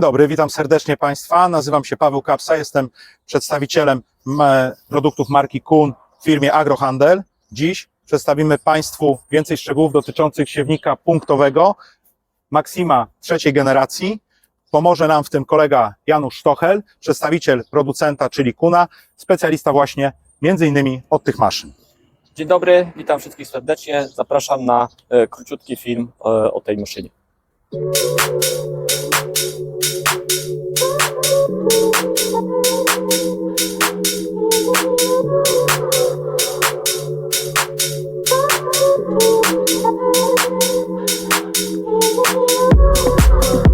Dzień dobry, witam serdecznie Państwa. Nazywam się Paweł Kapsa, jestem przedstawicielem m, produktów marki Kun w firmie Agrohandel. Dziś przedstawimy Państwu więcej szczegółów dotyczących siewnika punktowego Maxima trzeciej generacji. Pomoże nam w tym kolega Janusz Stochel, przedstawiciel producenta, czyli Kuna, specjalista właśnie między innymi od tych maszyn. Dzień dobry, witam wszystkich serdecznie. Zapraszam na e, króciutki film e, o tej maszynie. Thank you.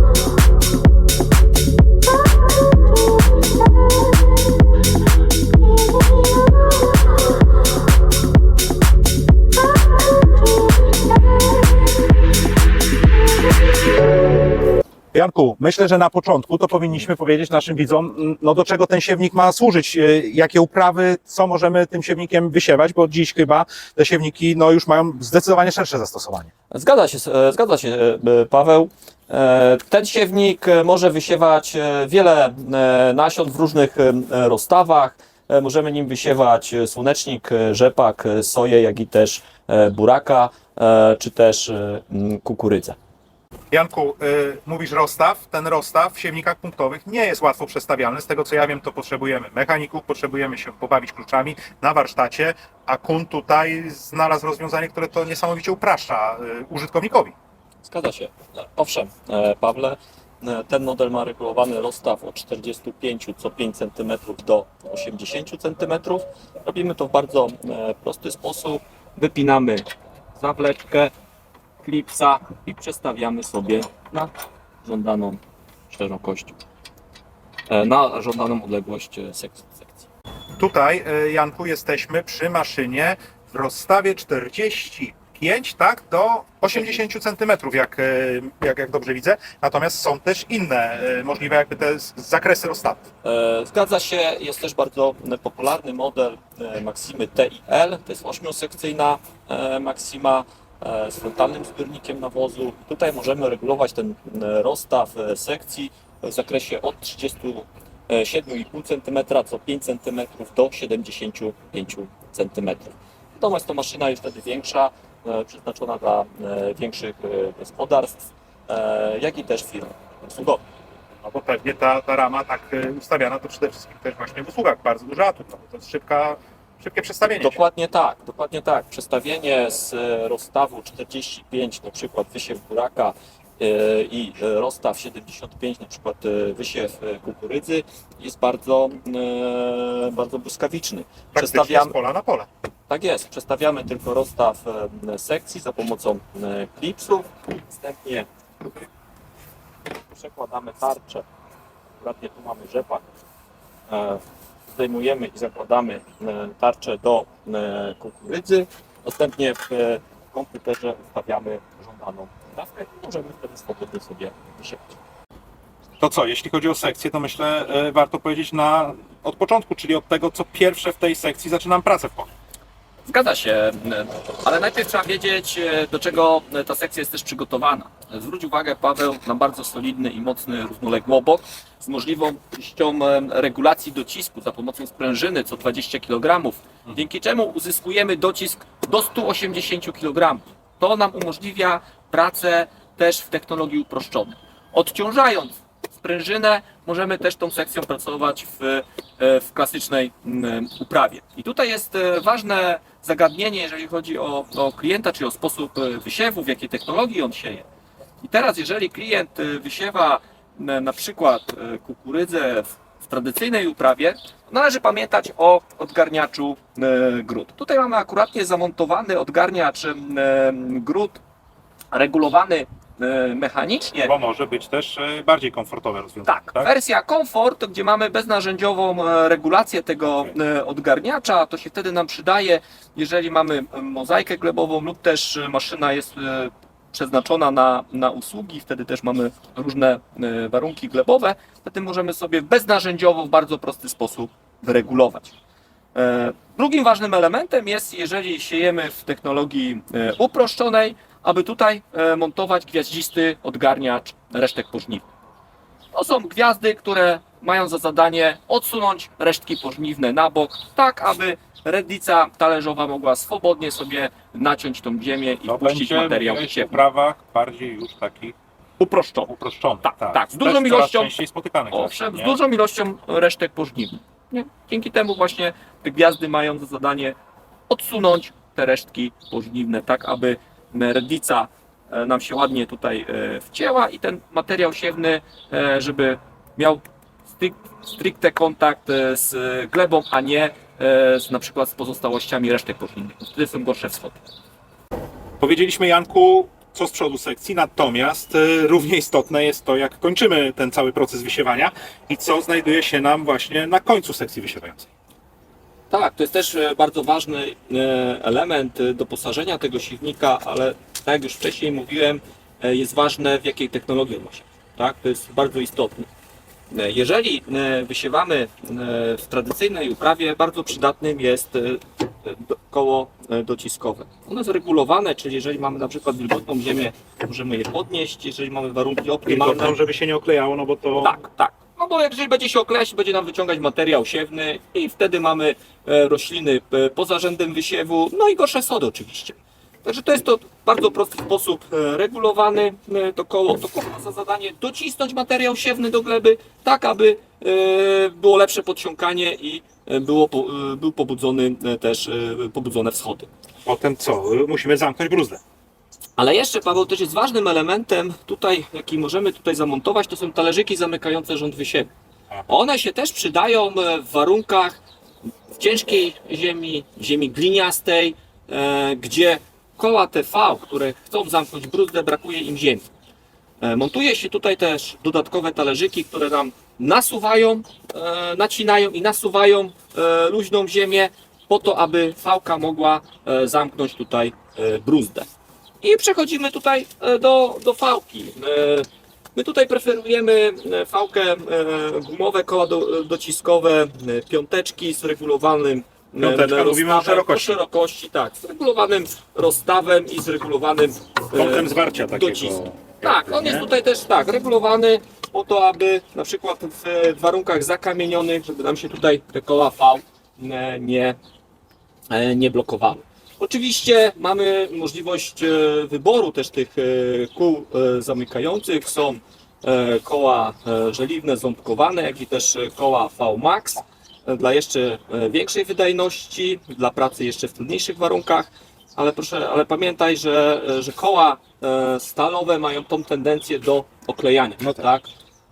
Janku, myślę, że na początku to powinniśmy powiedzieć naszym widzom, mm, no do czego ten siewnik ma służyć, e, jakie uprawy, co możemy tym siewnikiem wysiewać, bo dziś chyba te siewniki no, już mają zdecydowanie szersze zastosowanie. Zgadza się, e, zgadza się e, Paweł. E, Ten siewnik może wysiewać wiele nasion w różnych rozstawach. Możemy nim wysiewać słonecznik, rzepak, soję, jak i też buraka, czy też kukurydzę. Janku, y, mówisz rozstaw. Ten rozstaw w siewnikach punktowych nie jest łatwo przestawialny. Z tego co ja wiem, to potrzebujemy mechaników, potrzebujemy się pobawić kluczami na warsztacie, a Kun tutaj znalazł rozwiązanie, które to niesamowicie upraszcza y, użytkownikowi. Zgadza się. Owszem, e, Pawle, e, ten model ma regulowany rozstaw od 45 co 5 cm do 80 cm. Robimy to w bardzo e, prosty sposób. Wypinamy zawleczkę, klipsa i przestawiamy sobie na żądaną szerokość, e, na żądaną odległość e, sekcji. Tutaj, y, Janku, jesteśmy przy maszynie w rozstawie 45, tak, do 80 cm, jak, jak, jak dobrze widzę. Natomiast są też inne możliwe jakby te zakresy rozstawów. E, Zgadza się, jest też bardzo popularny model e, Maximy TIL, to jest ośmiosekcyjna e, Maxima e, z frontalnym zbiornikiem nawozu. Tutaj możemy regulować ten e, rozstaw e, sekcji w zakresie od 37,5 cm co 5 cm do 75 cm. Natomiast to maszyna jest wtedy większa, e, przeznaczona dla e, większych e, gospodarstw, e, jak i też firm usługowych. No bo pewnie ta, ta rama tak ustawiana to przede wszystkim też właśnie w usługach bardzo duży atut, to jest szybka, szybkie przestawienie. Dokładnie tak, dokładnie tak. Przestawienie z e, rozstawu 45, na przykład wysiew buraka e, i e, rozstaw 75, na przykład wysiew kukurydzy jest bardzo, bardzo błyskawiczny. Przestawiamy, z pola na pole. tak jest, przestawiamy tylko rozstaw sekcji za pomocą klipsów. Następnie przekładamy tarczę. Dokładnie tu mamy rzepak. Zdejmujemy i zakładamy e, tarczę do e, kukurydzy. Następnie w e, komputerze ustawiamy żądaną dawkę i możemy wtedy swobodnie sobie wysiewać. To co, jeśli chodzi o sekcję, to myślę y, warto powiedzieć na, od początku, czyli od tego, co pierwsze w tej sekcji zaczynam pracę w polu. Zgadza się, ale najpierw trzeba wiedzieć, do czego ta sekcja jest też przygotowana. Zwróć uwagę, Paweł, na bardzo solidny i mocny równoległobok z możliwością regulacji docisku za pomocą sprężyny co 20 kg, dzięki czemu uzyskujemy docisk do 180 kg. To nam umożliwia pracę też w technologii uproszczonej. Odciążając sprężynę, możemy też tą sekcją pracować w, e, w klasycznej uprawie. I tutaj jest e, ważne zagadnienie, jeżeli chodzi o, o klienta, czy o sposób e, wysiewu, w jakiej technologii on sieje. I teraz, jeżeli klient e, wysiewa m, na przykład e, kukurydzę w, tradycyjnej uprawie, należy pamiętać o odgarniaczu gród. Tutaj mamy akuratnie zamontowany odgarniacz gród regulowany mechanicznie. Bo może być też y, bardziej komfortowe rozwiązanie. Tak, wersja Comfort, gdzie mamy beznarzędziową e, regulację tego e, odgarniacza, to się wtedy nam przydaje, jeżeli mamy e, mozaikę glebową lub też maszyna jest przeznaczona na, na usługi, wtedy też mamy różne e, warunki glebowe, wtedy możemy sobie beznarzędziowo w bardzo prosty sposób wyregulować. E, Drugim ważnym elementem jest, jeżeli siejemy w technologii e, uproszczonej, aby tutaj montować gwiaździsty odgarniacz resztek pożniw. To są gwiazdy, które mają za zadanie odsunąć resztki pożniwne na bok, tak aby redlica talerzowa mogła swobodnie sobie naciąć tą ziemię i To puścić materiał w siewny. uprawach bardziej już takich Uproszczony. uproszczonych. Tak, tak, z Też dużą coraz ilością- częściej spotykanych. Owszem, z dużą ilością resztek pożniwnych. Nie? Dzięki temu właśnie te gwiazdy mają za zadanie odsunąć te resztki pożniwne, tak aby redlica e, nam się ładnie tutaj e, wcięła i ten materiał siewny, e, żeby miał stricte kontakt z glebą, a nie z, na przykład z pozostałościami resztek pożniwnych. Wtedy są gorsze wschody. Powiedzieliśmy Janku, co z przodu sekcji, natomiast y, równie istotne jest to, jak kończymy ten cały proces wysiewania i co znajduje się nam właśnie na końcu sekcji wysiewającej. Tak, to jest też e, bardzo ważny e, element e, doposażenia tego siewnika, ale tak jak już wcześniej mówiłem, e, jest ważne w jakiej technologii on się. Tak, to jest bardzo istotne. E, Jeżeli e, wysiewamy e, w tradycyjnej uprawie, bardzo przydatnym jest koło dociskowe. Ono jest regulowane, czyli jeżeli mamy na przykład wilgotną ziemię, możemy je podnieść, jeżeli mamy warunki optymalne, żeby się nie oklejało, no bo to tak, tak. No bo jeżeli będzie się oklejać, będzie nam wyciągać materiał siewny i wtedy mamy rośliny poza rzędem wysiewu, no i gorsze sody oczywiście. Także to jest to w bardzo prosty sposób e, regulowany e, to koło. To koło ma za zadanie docisnąć materiał siewny do gleby, tak aby e, było lepsze podsiąkanie i było, był pobudzony też pobudzone wschody. potem co? Y, Musimy zamknąć bruzdę. Ale jeszcze, Paweł, też jest ważnym elementem tutaj, jaki możemy tutaj zamontować, to są talerzyki zamykające rząd wysiewu. One się też przydają w warunkach w ciężkiej ziemi, ziemi gliniastej, gdzie koła TV, które chcą zamknąć bruzdę, brakuje im ziemi. E, Montuje się tutaj też dodatkowe talerzyki, które nam nasuwają, e, nacinają i nasuwają e, luźną ziemię po to, aby fałka mogła zamknąć tutaj bruzdę. I przechodzimy tutaj do, do fałki. My tutaj preferujemy fałkę gumowe, koła do, dociskowe, piąteczki z regulowanym Piąteczka, mówimy o szerokości. szerokości, tak, z regulowanym rozstawem i z regulowanym e, Kątem zwarcia takiego. docisku. Tak, on jest tutaj też tak, regulowany po to, aby na przykład w e, warunkach zakamienionych, żeby nam się tutaj te koła V e, nie, nie blokowały. Oczywiście mamy możliwość wyboru też tych kół zamykających. Są koła żeliwne, ząbkowane, jak i też koła V-Max e, dla jeszcze e, większej wydajności, dla pracy jeszcze w trudniejszych warunkach. Ale proszę, ale pamiętaj, że, e, że koła e, stalowe mają tą tendencję do oklejania, No tak. tak?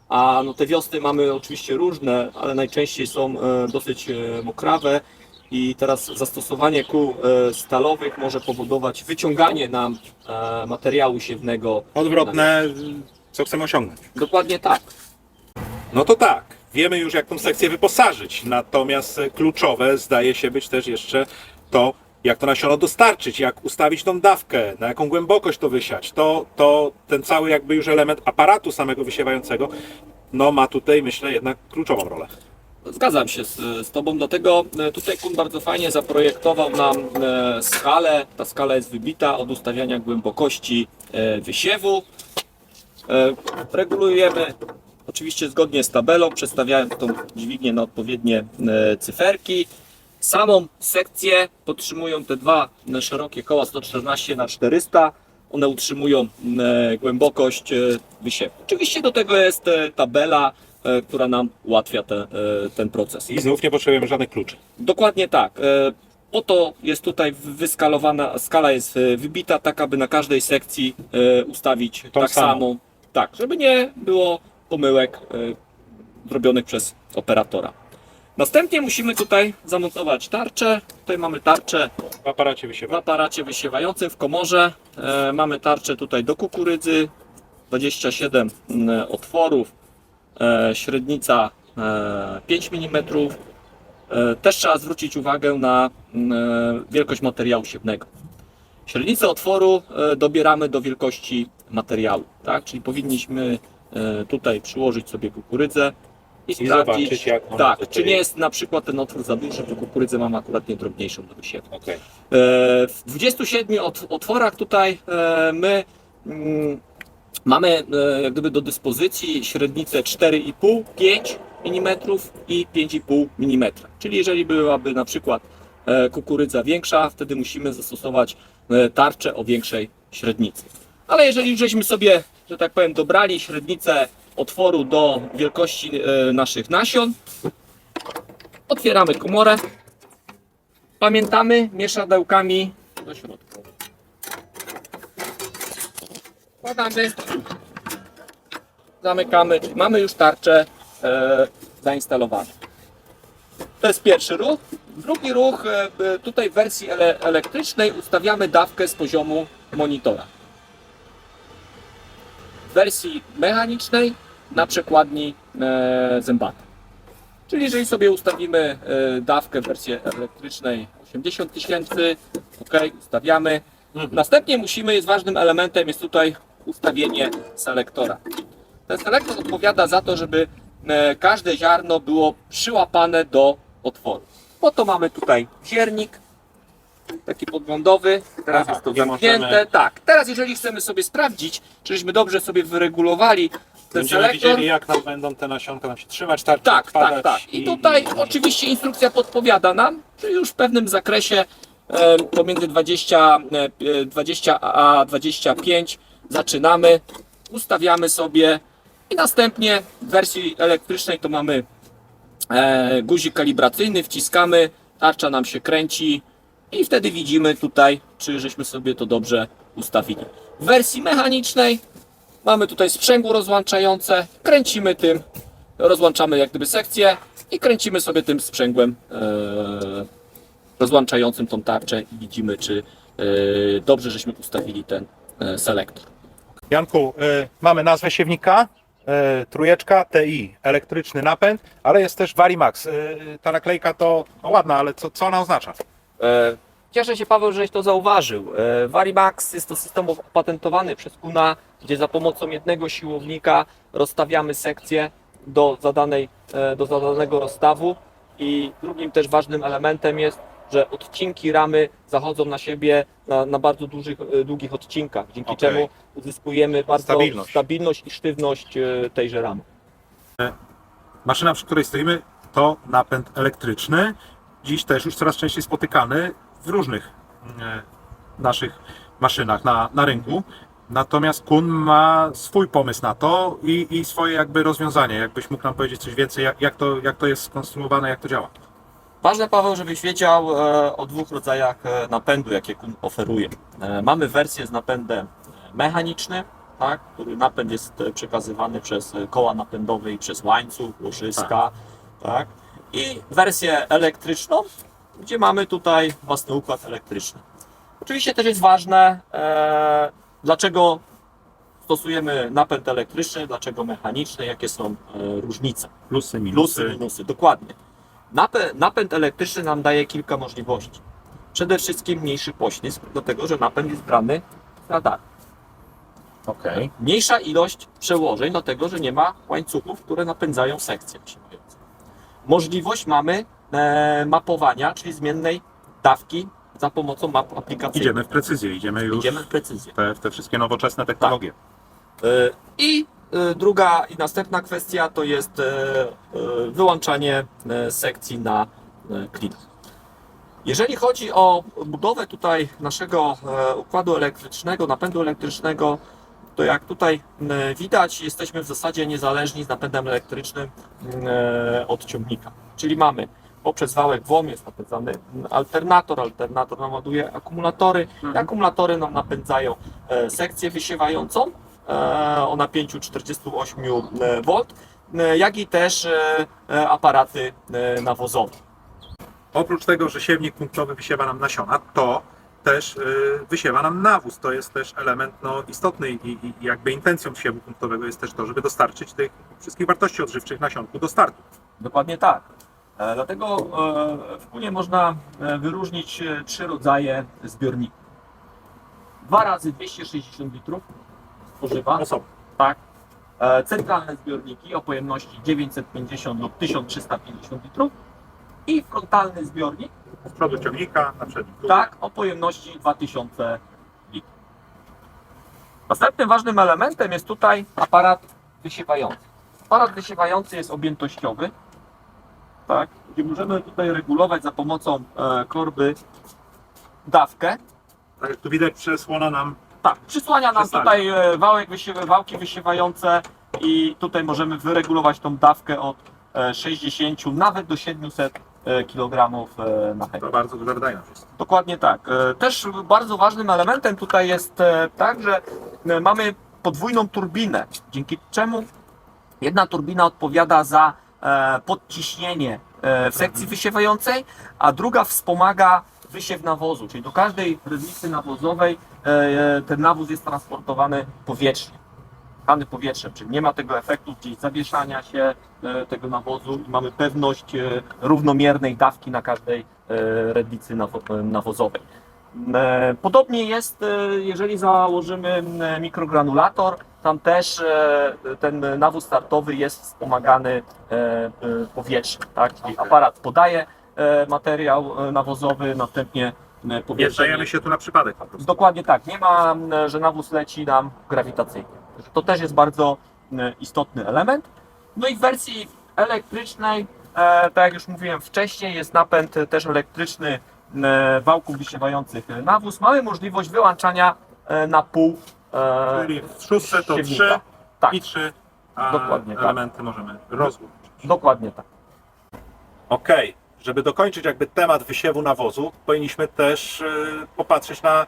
A no te wiosny mamy oczywiście różne, ale najczęściej są dosyć mokrawe i teraz zastosowanie kół stalowych może powodować wyciąganie nam materiału siewnego. Odwrotne, co chcemy osiągnąć. Dokładnie tak. No to tak, wiemy już jak tą sekcję wyposażyć, natomiast e, kluczowe zdaje się być też jeszcze to, jak to nasiono dostarczyć, jak ustawić tą dawkę, na jaką głębokość to wysiać. To, to ten cały jakby już element aparatu samego wysiewającego, no ma tutaj myślę jednak kluczową rolę. Zgadzam się z, z Tobą, dlatego e, tutaj Kun bardzo fajnie zaprojektował nam e, skalę. Ta skala jest wybita od ustawiania głębokości wysiewu. Regulujemy oczywiście zgodnie z tabelą, przedstawiając tą dźwignię na odpowiednie e, cyferki. Samą sekcję podtrzymują te dwa e, szerokie koła 114 na 400 one utrzymują e, głębokość wysiewu. Oczywiście do tego jest tabela, która nam ułatwia te, ten proces. I znów nie potrzebujemy żadnych kluczy. Dokładnie tak. Po to jest tutaj wyskalowana, skala jest wybita, tak aby na każdej sekcji ustawić Tą tak samą. samą. Tak, żeby nie było pomyłek e, zrobionych przez operatora. Następnie musimy tutaj zamontować tarczę. Tutaj mamy tarczę W aparacie w wysiewania. aparacie wysiewającym w komorze. E, mamy tarczę tutaj do kukurydzy, 27 mm, otworów, e, średnica e, 5 mm. E, też trzeba zwrócić uwagę na mm, e, wielkość materiału siewnego. Średnicę otworu e, dobieramy do wielkości materiału, tak? Czyli powinniśmy e, tutaj przyłożyć sobie kukurydzę i I sprawdzić, zobaczyć jak ona tak, tutaj- czy nie jest na przykład ten otwór za duży, bo kukurydzę mamy akurat nie drobniejszą do wysiewu. Okej. E, W 27 ot- otworach tutaj e, my mm, Mamy e, jak gdyby do dyspozycji średnicę 4,5, 5 mm i 5,5 mm. Czyli jeżeli byłaby na przykład e, kukurydza większa, wtedy musimy zastosować e, tarczę o większej średnicy. Ale jeżeli żeśmy sobie, że tak powiem, dobrali średnicę otworu do wielkości e, naszych nasion, otwieramy komorę, pamiętamy mieszadełkami do środka. Wkładamy, zamykamy, mamy już tarczę e, zainstalowaną. To jest pierwszy ruch. Drugi ruch, e, tutaj w wersji ele elektrycznej ustawiamy dawkę z poziomu monitora. Wersji mechanicznej na przekładni e, zębata. Czyli jeżeli sobie ustawimy e, dawkę w wersji elektrycznej 80 tysięcy, ok, ustawiamy. Następnie musimy, jest ważnym elementem, jest tutaj ustawienie selektora. Ten selektor odpowiada za to, żeby e, każde ziarno było przyłapane do otworu. Po to mamy tutaj ziernik, taki podglądowy. Teraz Aha, jest to zamknięte. możemy- Tak, teraz jeżeli chcemy sobie sprawdzić, czyśmy dobrze sobie wyregulowali ten Będziemy selektor. widzieli, jak nam będą te nasionka nam się trzymać, tarczy Tak, tak, odpadać tak. I tutaj oczywiście instrukcja podpowiada nam, że już w pewnym zakresie e, pomiędzy 20, e, 20 a 25 zaczynamy, ustawiamy sobie i następnie w wersji elektrycznej to mamy e, guzik kalibracyjny, wciskamy, tarcza nam się kręci i wtedy widzimy tutaj, czy żeśmy sobie to dobrze ustawili. W wersji mechanicznej mamy tutaj sprzęgło rozłączające, kręcimy tym, rozłączamy jak gdyby sekcję i kręcimy sobie tym sprzęgłem e, rozłączającym tą tarczę i widzimy, czy e, dobrze żeśmy ustawili ten e, selektor. Janku, y, mamy nazwę siewnika, y, trójeczka TI, elektryczny napęd, ale jest też Varimax. Y, ta naklejka to no ładna, ale co, co ona oznacza? E, Cieszę się Paweł, żeś to zauważył. E, Varimax jest to system opatentowany przez KUNA, gdzie za pomocą jednego siłownika rozstawiamy sekcje do, zadanej, e, do zadanego rozstawu i drugim też ważnym elementem jest, że odcinki ramy zachodzą na siebie na, na bardzo dużych, e, długich odcinkach, dzięki Okej. czemu uzyskujemy bardzo Stabilność. stabilność i sztywność tejże ramy. Maszyna, przy której stoimy, to napęd elektryczny. Dziś też już coraz częściej spotykany w różnych e, naszych maszynach na, na rynku. Natomiast Kun ma swój pomysł na to i, i swoje jakby rozwiązanie. Jakbyś mógł nam powiedzieć coś więcej, jak, jak, to, jak to jest skonstruowane, jak to działa? Ważne, Paweł, żebyś wiedział e, o dwóch rodzajach e, napędu, jakie KUN oferuje. Mamy wersję z napędem mechanicznym, tak, który napęd jest przekazywany przez koła napędowe i przez łańcuch, łożyska, tak. I wersję elektryczną, gdzie mamy tutaj własny układ elektryczny. Oczywiście też jest ważne, e, dlaczego stosujemy napęd elektryczny, dlaczego mechaniczny, jakie są e, różnice. Plusy, Plusy, minusy, dokładnie. Napę- napęd elektryczny nam daje kilka możliwości. Przede wszystkim mniejszy poślizg, dlatego że napęd jest brany z radaru. Okej. Mniejsza ilość przełożeń, dlatego że nie ma łańcuchów, które napędzają sekcję przyjmującą. Możliwość mamy mapowania, czyli zmiennej dawki za pomocą map aplikacyjnych. Idziemy w precyzję, idziemy już Idziemy w precyzję. te, w te wszystkie nowoczesne technologie. E, I e, druga i następna kwestia to jest e, e, wyłączanie e, sekcji na e, klinach. Jeżeli chodzi o budowę tutaj naszego e, układu elektrycznego, napędu elektrycznego, to jak tutaj widać, jesteśmy w zasadzie niezależni z napędem elektrycznym e, od ciągnika. Czyli mamy poprzez wałek WOM jest napędzany alternator, alternator nam ładuje akumulatory, i akumulatory nam napędzają e, sekcję wysiewającą e, o napięciu 48 V, e, jak i też aparaty nawozowe. Oprócz tego, że siewnik punktowy wysiewa nam nasiona, to też wysiewa nam nawóz. To jest też element no, istotny i, i i jakby intencją siewu punktowego jest też to, żeby dostarczyć tych wszystkich wartości odżywczych nasionku do startu. Dokładnie tak. E, Dlatego e, w Kunie można e, wyróżnić trzy rodzaje zbiorników. Dwa razy 260 litrów spożywa, Osobno. tak. Centralne zbiorniki o pojemności 950 lub 1350 litrów i frontalny zbiornik, Z przodu ciągnika, na przednim. tak, o pojemności 2000 litrów. Następnym ważnym elementem jest tutaj aparat wysiewający. Aparat wysiewający jest objętościowy, tak, gdzie możemy tutaj regulować za pomocą e, korby dawkę. Tak jak tu widać, przesłona nam Tak, przysłania nam tutaj e, wałek wysiewy, wałki wysiewające i tutaj możemy wyregulować tą dawkę od e, 60 nawet do 700 kg na hektar. to bardzo duża wydajność jest. Dokładnie tak. E, Też bardzo ważnym elementem tutaj jest e, tak, że e, mamy podwójną turbinę, dzięki czemu jedna turbina odpowiada za e, podciśnienie e, w sekcji wysiewającej, a druga wspomaga wysiew nawozu, czyli do każdej rydlicy nawozowej e, e, ten nawóz jest transportowany powietrznie. Pchany powietrzem, czyli nie ma tego efektu gdzieś zawieszania się e, tego nawozu i mamy pewność e, równomiernej dawki na każdej e, e, nawozowej. E, Podobnie jest, e, jeżeli założymy mikrogranulator, tam też e, ten nawóz startowy jest wspomagany e, e, powietrzem, tak? Czyli aparat podaje materiał nawozowy, następnie Nie powietrze. zdajemy się tu na przypadek. Dokładnie tak, nie ma, że nawóz leci nam grawitacyjnie. To też jest bardzo istotny element. No i w wersji elektrycznej, tak jak już mówiłem wcześniej, jest napęd też elektryczny wałków wysiewających nawóz. Mamy możliwość wyłączania na pół Czyli w szóstce to siewnika. trzy Tak, i trzy, a Dokładnie, tak. elementy możemy rozłożyć. dokładnie tak. Okej, żeby dokończyć jakby temat wysiewu nawozu, powinniśmy też y, popatrzeć na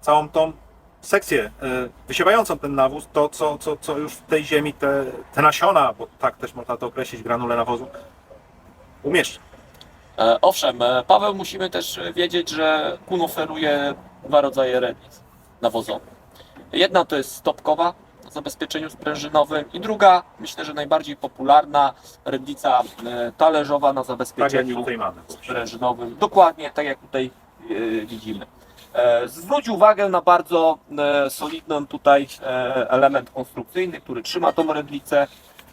całą tą sekcję y, wysiewającą ten nawóz, to co, co, co już w tej ziemi te, te nasiona, bo tak też można to określić, granule nawozu, umieszcza. E, Owszem, e, Paweł, musimy też wiedzieć, że KUN oferuje dwa rodzaje redlic nawozowych. Jedna to jest stopkowa o zabezpieczeniu sprężynowym i druga, myślę, że najbardziej popularna redlica e, talerzowa na Tak zabezpieczeniu tutaj mamy. sprężynowym. Dokładnie tak jak tutaj e, widzimy. E, Zwróć uwagę na bardzo e, solidny tutaj e, element konstrukcyjny, który trzyma tą redlicę.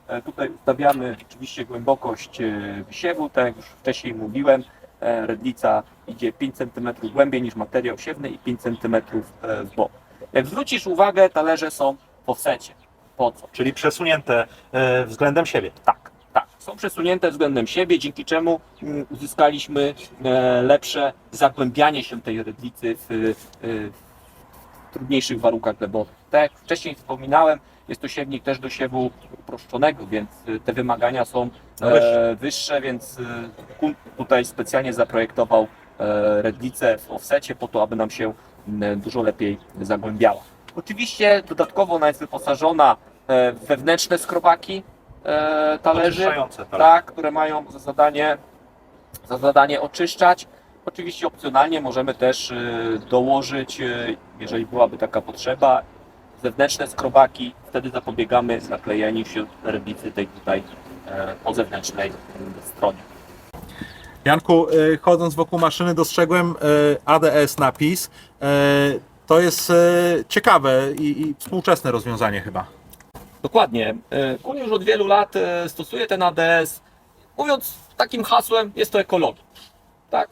E, Tutaj ustawiamy oczywiście głębokość e, wysiewu, tak jak już wcześniej mówiłem. e, Redlica idzie 5 cm głębiej niż materiał siewny i 5 cm w bok. Jak zwrócisz uwagę, talerze są w offsecie. Po co? Czyli przesunięte y, względem siebie. Tak, tak. Są przesunięte względem siebie, dzięki czemu mm, uzyskaliśmy e, lepsze zagłębianie się tej redlicy w, e, w trudniejszych warunkach glebowych. Tak jak wcześniej wspominałem, jest to siewnik też do siewu uproszczonego, więc e, te wymagania są No wyższe. e, wyższe, więc e, KUN tutaj specjalnie zaprojektował e, redlicę w offsecie po to, aby nam się dużo lepiej zagłębiała. Oczywiście dodatkowo ona jest wyposażona e, w wewnętrzne skrobaki e, talerzy, talerze. tak, które mają za zadanie, za zadanie oczyszczać. Oczywiście opcjonalnie możemy też e, dołożyć, e, jeżeli byłaby taka potrzeba, zewnętrzne skrobaki. Wtedy zapobiegamy zaklejeniu się redlicy tej tutaj e, po zewnętrznej stronie. Janku, y, chodząc wokół maszyny dostrzegłem y, ADS napis. Y, To jest ciekawe i, współczesne rozwiązanie chyba. Dokładnie. E, KUN już od wielu lat e, stosuje ten ADS. Mówiąc takim hasłem, jest to ekologia. Tak.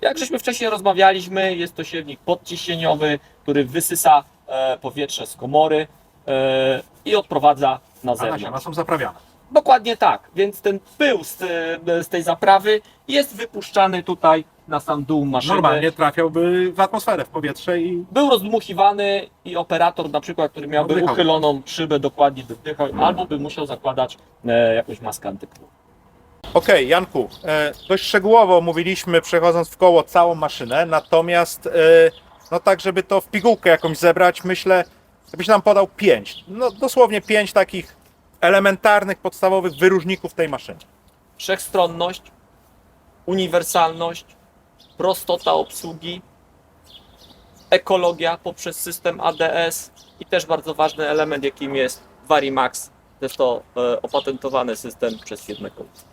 Jak żeśmy wcześniej rozmawialiśmy, jest to siewnik podciśnieniowy, który wysysa e, powietrze z komory e, i odprowadza na A nasiona zewnątrz. są zaprawiane. Dokładnie tak. Więc ten pył z, z tej zaprawy jest wypuszczany tutaj na sam dół maszyny. Normalnie trafiałby w atmosferę, w powietrze i był rozdmuchiwany i operator na przykład, który miałby Oddychał. uchyloną szybę dokładnie by wdychał, albo by musiał zakładać e, jakąś maskę antypływu. Okej, Janku, e, dość szczegółowo mówiliśmy, przechodząc w koło całą maszynę, natomiast e, no tak, żeby to w pigułkę jakąś zebrać, myślę, żebyś nam podał pięć, no dosłownie pięć takich elementarnych, podstawowych wyróżników tej maszyny. Wszechstronność, uniwersalność, prostota obsługi, ekologia poprzez system ADS i też bardzo ważny element, jakim jest Varimax. Jest to e, opatentowany system przez firmę Colt.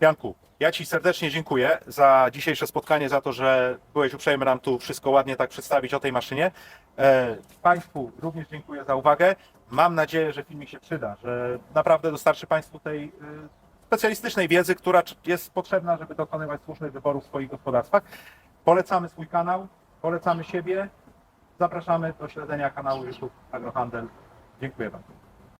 Janku, ja Ci serdecznie dziękuję za dzisiejsze spotkanie, za to, że byłeś uprzejmy nam tu wszystko ładnie tak przedstawić o tej maszynie. E, Państwu również dziękuję za uwagę. Mam nadzieję, że filmik się przyda, że naprawdę dostarczy Państwu tej y, specjalistycznej wiedzy, która jest potrzebna, żeby dokonywać słusznych wyborów w swoich gospodarstwach. Polecamy swój kanał, polecamy siebie Zapraszamy do śledzenia kanału YouTube Agrohandel. Dziękuję bardzo.